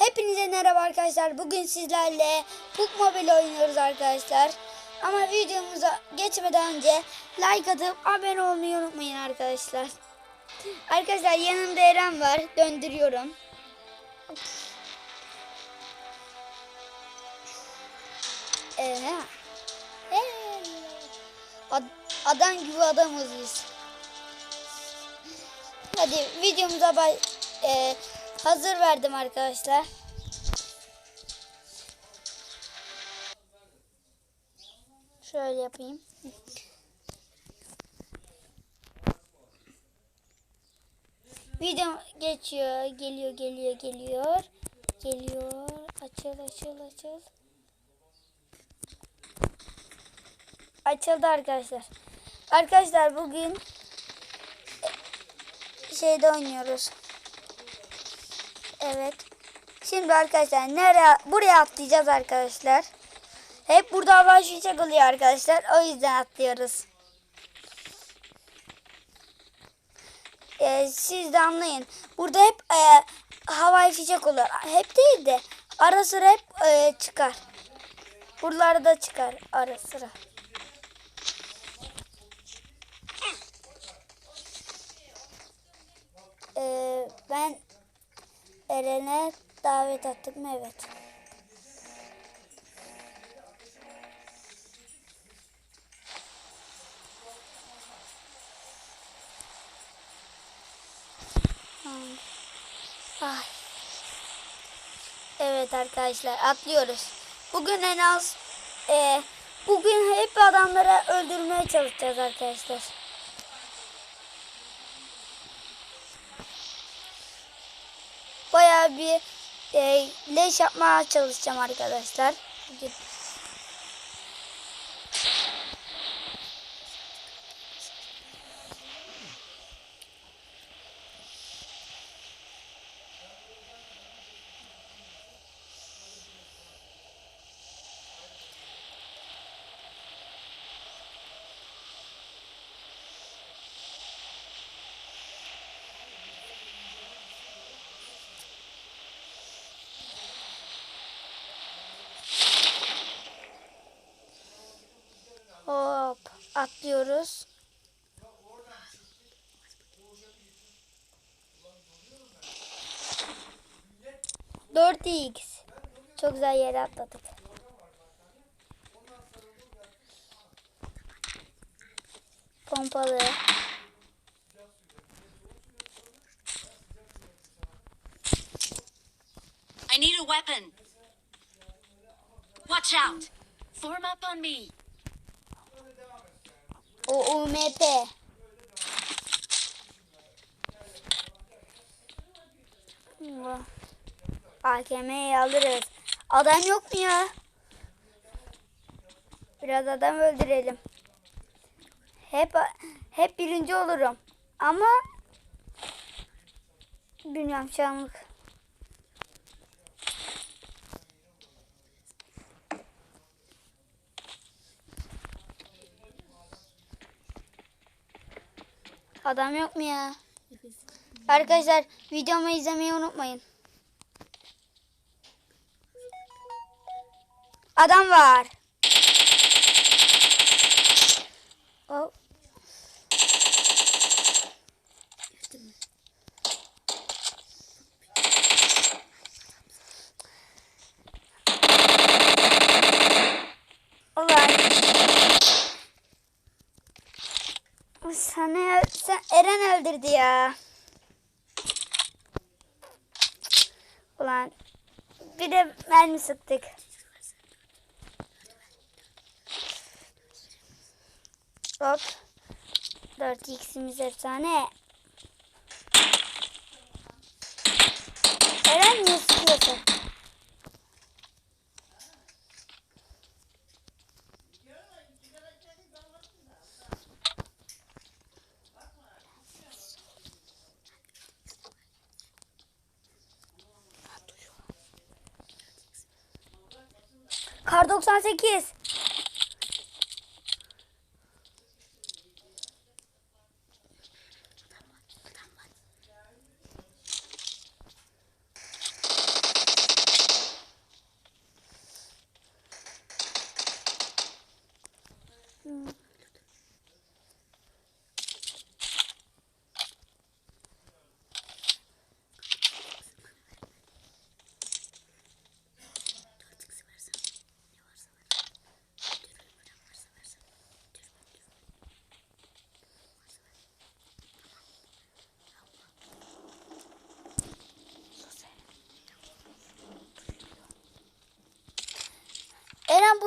Hepinize merhaba arkadaşlar. Bugün sizlerle Puk Mobile oynuyoruz arkadaşlar. Ama videomuza geçmeden önce like atıp abone olmayı unutmayın arkadaşlar. Arkadaşlar yanımda Eren var. Döndürüyorum. Hey. Ad- adam gibi adamız biz. Hadi videomuza bay e, hazır verdim arkadaşlar. Şöyle yapayım. Video geçiyor, geliyor, geliyor, geliyor. Geliyor. Açıl, açıl, açıl. Açıldı arkadaşlar. Arkadaşlar bugün şeyde oynuyoruz. Evet. Şimdi arkadaşlar nereye buraya atlayacağız arkadaşlar. Hep burada fişek oluyor arkadaşlar. O yüzden atlıyoruz. Ee, siz de anlayın. Burada hep e, havai fişek oluyor. Hep değil de ara sıra hep e, çıkar. Buralarda çıkar ara sıra. Ee, ben Eren'e davet attım evet. Hmm. Ay. Evet arkadaşlar atlıyoruz. Bugün en az e, bugün hep adamları öldürmeye çalışacağız arkadaşlar. Bayağı bir e, leş yapmaya çalışacağım arkadaşlar. Atlıyoruz. Dört x Çok güzel yere atladık. Pompalı. I need a weapon. Watch out. Form up on me. O UMP. AKM'yi alırız. Adam yok mu ya? Biraz adam öldürelim. Hep hep birinci olurum. Ama bilmiyorum şu Adam yok mu ya? Arkadaşlar videomu izlemeyi unutmayın. Adam var. Öldürdü ya. Ulan bir de mermi sıktık. Hop. 4x'imiz efsane. Eren niye sıkıyorsun? Kar 98.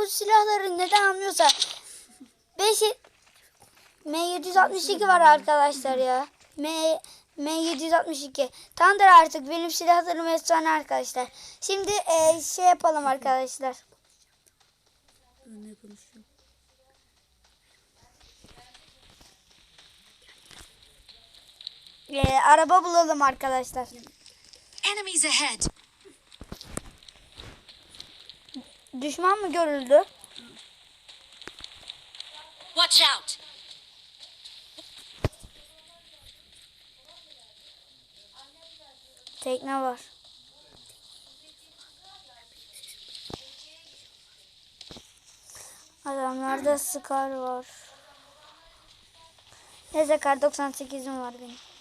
bu silahları neden almıyorsa 5 M762 var arkadaşlar ya. M M762. Tamamdır artık benim silahlarım efsane arkadaşlar. Şimdi e, şey yapalım arkadaşlar. E, araba bulalım arkadaşlar. Enemies ahead. Düşman mı görüldü? Watch out. Tekne var. Adamlarda Scar var. Neyse kar 98'im var benim.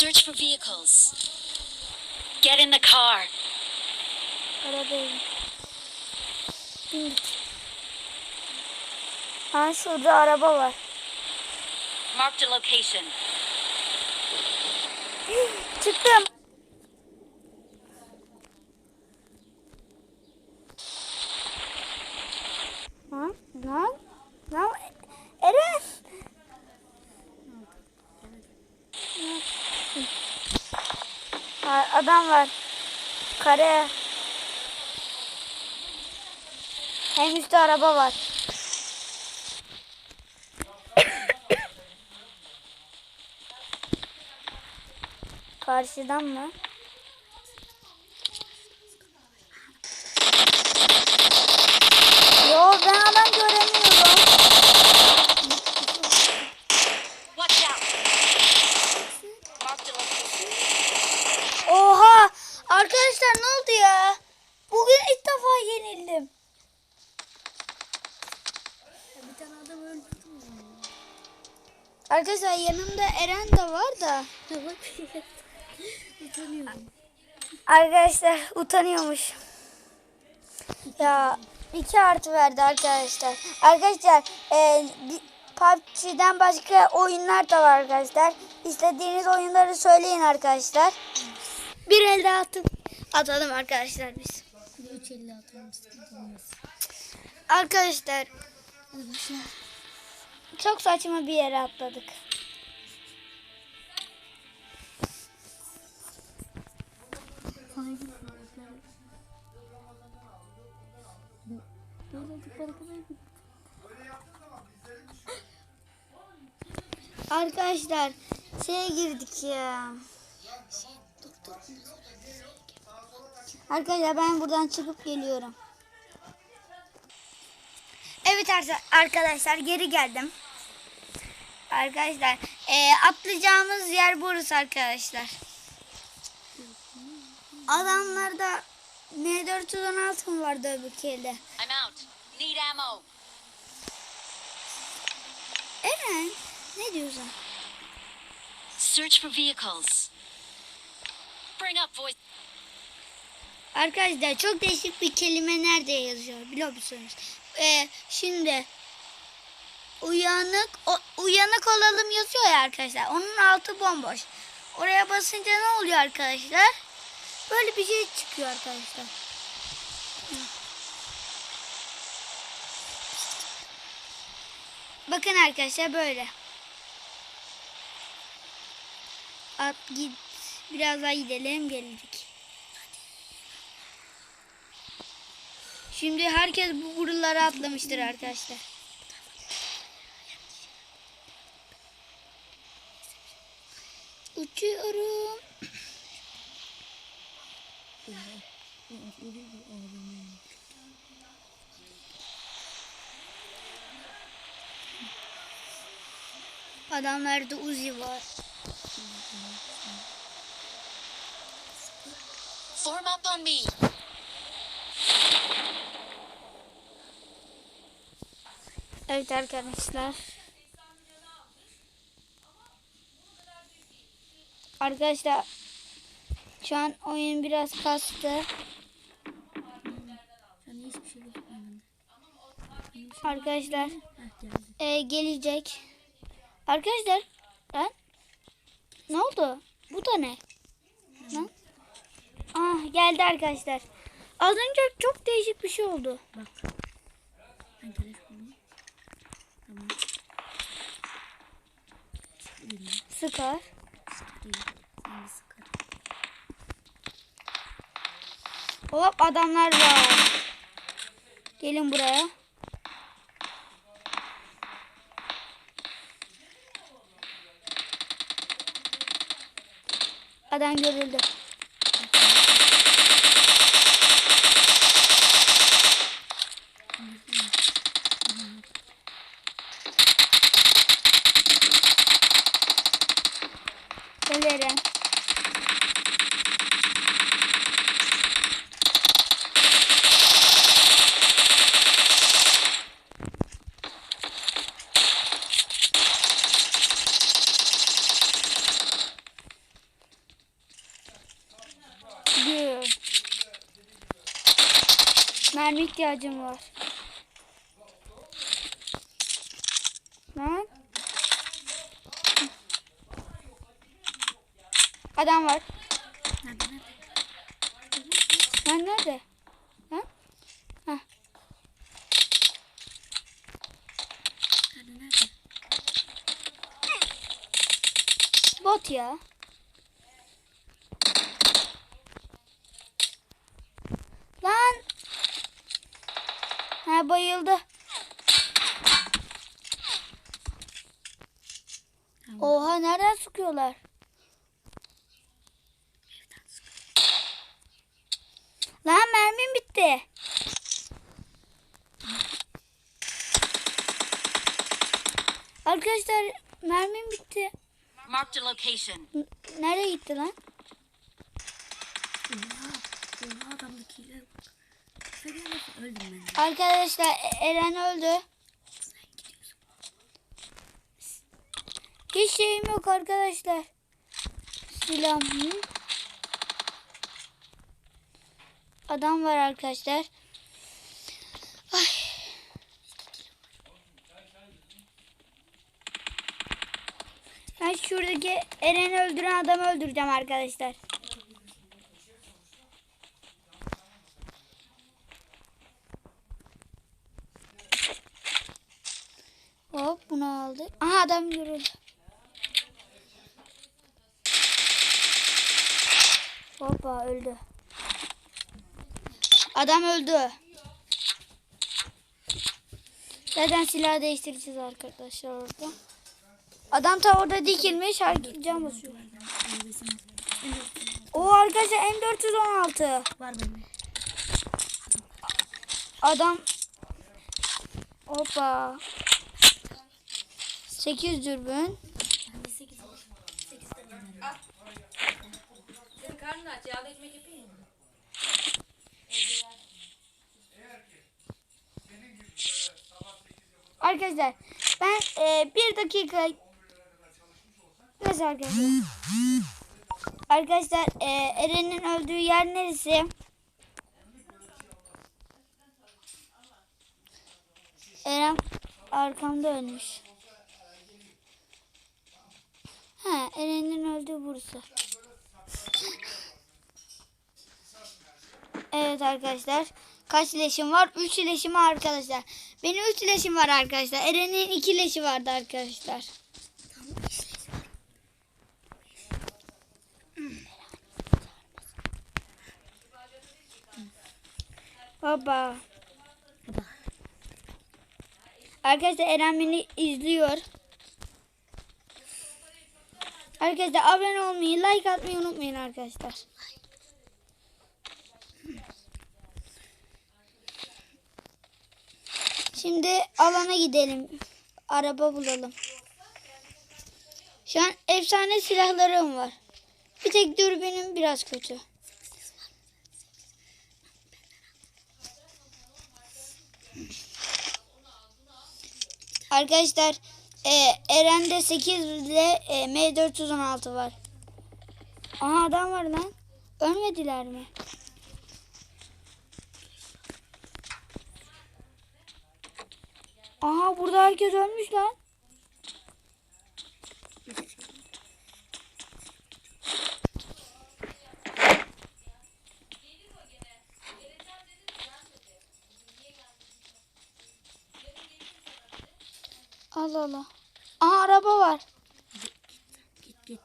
Search for vehicles. Get in the car. Arabaya. Bin. Ha şurada araba var. Marked a location. Çıktım. Adam var. Kare. Hem üstte araba var. Karşıdan mı? Utanıyorum. Arkadaşlar utanıyormuş. Ya iki artı verdi arkadaşlar. Arkadaşlar e, PUBG'den başka oyunlar da var arkadaşlar. İstediğiniz oyunları söyleyin arkadaşlar. Bir el daha atıp atalım arkadaşlar biz. De 350 atalım. Arkadaşlar çok saçma bir yere atladık. Arkadaşlar şeye girdik ya. Arkadaşlar ben buradan çıkıp geliyorum. Evet arkadaşlar geri geldim. Arkadaşlar eee, atlayacağımız yer burası arkadaşlar. Adamlarda M416 mı vardı öbür kere? Need ammo. Eren ne diyorsun? Search for vehicles. Bring up voice. Arkadaşlar çok değişik bir kelime nerede yazıyor biliyor musunuz? Ee, şimdi uyanık o- uyanık olalım yazıyor ya arkadaşlar. Onun altı bomboş. Oraya basınca ne oluyor arkadaşlar? Böyle bir şey çıkıyor arkadaşlar. Bakın arkadaşlar böyle. At git. Biraz daha gidelim geldik. Şimdi herkes bu buralara atlamıştır arkadaşlar. Uçuyorum. Adamlarda Uzi var. Form up on me. Evet arkadaşlar. Arkadaşlar şu an oyun biraz kastı. Arkadaşlar e, gelecek. Arkadaşlar lan ne oldu? Bu da ne? Lan? Ah geldi arkadaşlar. Az önce çok değişik bir şey oldu. Bak. Ben. Tamam. Sıkar. Sıkar. Hop adamlar var. Gelin buraya. Adam görüldü. Mermi ihtiyacım var. Lan. Adam var. Nerede? Lan nerede? Ha? Ha. Bot ya. Lan. Ha bayıldı. Oha nereden sıkıyorlar? Lan mermim bitti. Arkadaşlar mermim bitti. Marked a location. Nereye gitti lan? Oha. Oha adamdakiyle bak. Sen gelmesin öldüm ben. Arkadaşlar E- Eren öldü. Hiç şeyim yok arkadaşlar. Silahım. hı? Adam var arkadaşlar. Ay. Ben şuradaki Eren'i öldüren adamı öldüreceğim arkadaşlar. Hop bunu aldı. Aha adam görüldü. Hoppa öldü. Adam öldü. Zaten silah değiştireceğiz arkadaşlar orada. Adam ta orada dikilmiş. Cam basıyor. O arkadaşlar M416. Var bende. Adam Hoppa. 8 dürbün. Arkadaşlar ben e, bir dakika Nasıl arkadaşlar? arkadaşlar e, Eren'in öldüğü yer neresi? Eren arkamda ölmüş. Ha Eren'in öldüğü burası. Evet arkadaşlar. Kaç ileşim var? 3 ileşim var arkadaşlar. Benim 3 ileşim var arkadaşlar. Eren'in 2 ileşi vardı arkadaşlar. Baba. Baba. Arkadaşlar Eren beni izliyor. Arkadaşlar abone olmayı, like atmayı unutmayın arkadaşlar. Şimdi alana gidelim. Araba bulalım. Şu an efsane silahlarım var. Bir tek dürbünüm biraz kötü. Arkadaşlar e, Eren'de 8 ile e, M416 var. Aha adam var lan. Ölmediler mi? Aha burada herkes ölmüş lan. Allah. Aha araba var. Git git.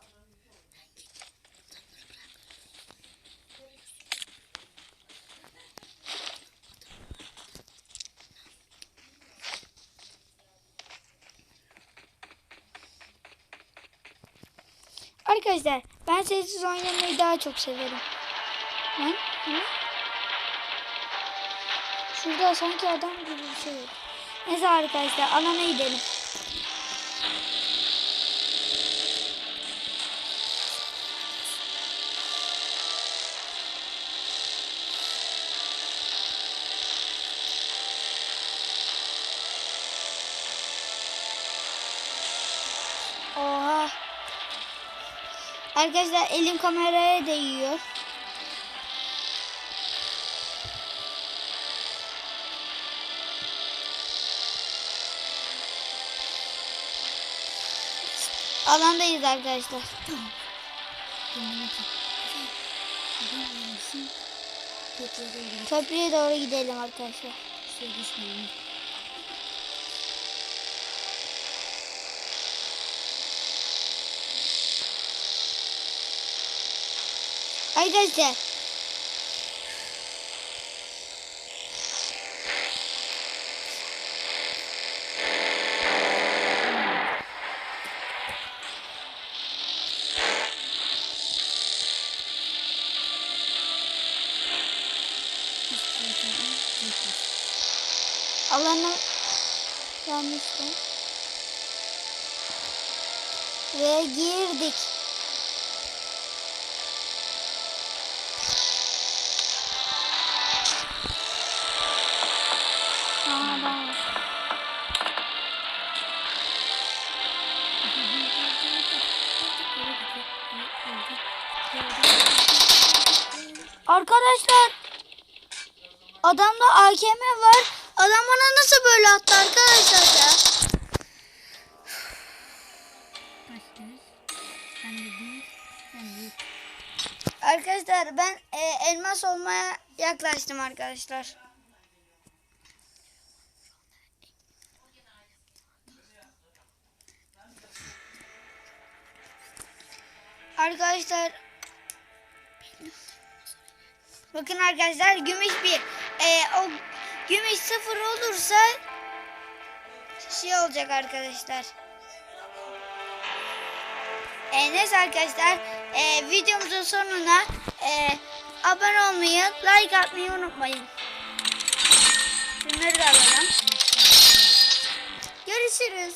Arkadaşlar ben sessiz oynamayı daha çok severim. Ne? Şurada sanki adam gibi bir şey yok. Neyse arkadaşlar alana gidelim. Oha. Arkadaşlar elim kameraya değiyor. Alandayız arkadaşlar. Köprüye doğru gidelim arkadaşlar. suya Arkadaşlar. Alana yanlıştı. Ve girdik. Arkadaşlar adamda AKM var. Adam bana nasıl böyle attı arkadaşlar ya? Arkadaşlar ben e, elmas olmaya yaklaştım arkadaşlar. Arkadaşlar Bakın arkadaşlar gümüş bir. Ee, o gümüş sıfır olursa şey olacak arkadaşlar. Ee, neyse arkadaşlar e, videomuzun sonuna e, abone olmayı, like atmayı unutmayın. Bunları da alalım. Görüşürüz.